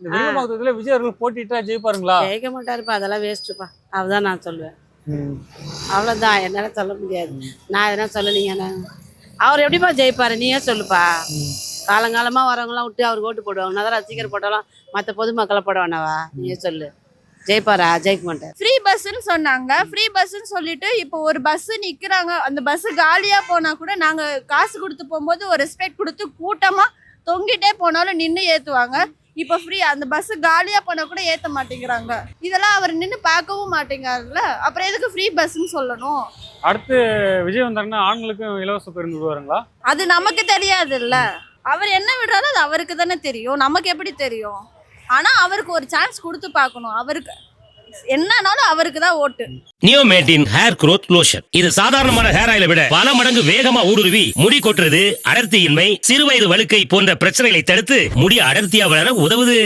இந்த விருகமாகத்துல விஜய் அவர்கள் போட்டிட்டா ஜெயிப்பாருங்களா? ஜெயிக்க மாட்டாருப்பா அதெல்லாம் வேஸ்ட்டுப்பா அதுதான் நான் சொல்லுவேன். அவ்வளோதான் என்னால் சொல்ல முடியாது. நான் எதனா சொல்லலைங்க அவர் எப்படிப்பா ஜெயிப்பாரு நீயே சொல்லுப்பா. காலங்காலமாக வரவங்களாம் விட்டு அவருக்கு ஓட்டு போடுவாங்க. நான் தான் ரசிகர் போட்டாலும் மற்ற பொதுமக்களை போட வேணாவா? நீயே சொல்லு. ஜெயிப்பாரா? ஜெயிக்க மாட்டார். ஃப்ரீ பஸ்ன்னு சொன்னாங்க. ஃப்ரீ பஸ்ன்னு சொல்லிட்டு இப்போ ஒரு பஸ் நிக்கிறாங்க. அந்த பஸ் காலியா போனா கூட நாங்க காசு கொடுத்து போகும்போது ஒரு ரெஸ்பெக்ட் கொடுத்து கூட்டமா தொங்கிட்டே போனாலும் நின்று ஏத்துவாங்க. இப்போ ஃப்ரீ அந்த பஸ் காலியா போனா கூட ஏத்த மாட்டேங்கிறாங்க. இதெல்லாம் அவர் நின்று பார்க்கவும் மாட்டேங்கிறாருல்ல அப்புறம் எதுக்கு ஃப்ரீ பஸ்ன்னு சொல்லணும்? அடுத்து விஜய் வந்தாருன்னா ஆண்களுக்கும் இலவச பேருந்து விடுவாருங்களா? அது நமக்கு தெரியாதுல்ல. அவர் என்ன விடுறாரோ அது அவருக்கு தானே தெரியும். நமக்கு எப்படி தெரியும்? ஆனா அவருக்கு ஒரு சான்ஸ் கொடுத்து பார்க்கணும். அவருக்கு என்னன்னாலும் அவருக்கு தான் ஓட்டு. நியோமேட்டின் ஹேர் க்ரோத் லோஷன் இது சாதாரணமான ஹேர் ஆயில விட பல மடங்கு வேகமா ஊடுருவி முடி கொட்டுறது அடர்த்தியின்மை சிறுவயது வழுக்கை போன்ற பிரச்சனைகளை தடுத்து முடி அடர்த்தியா வளர உதவுது.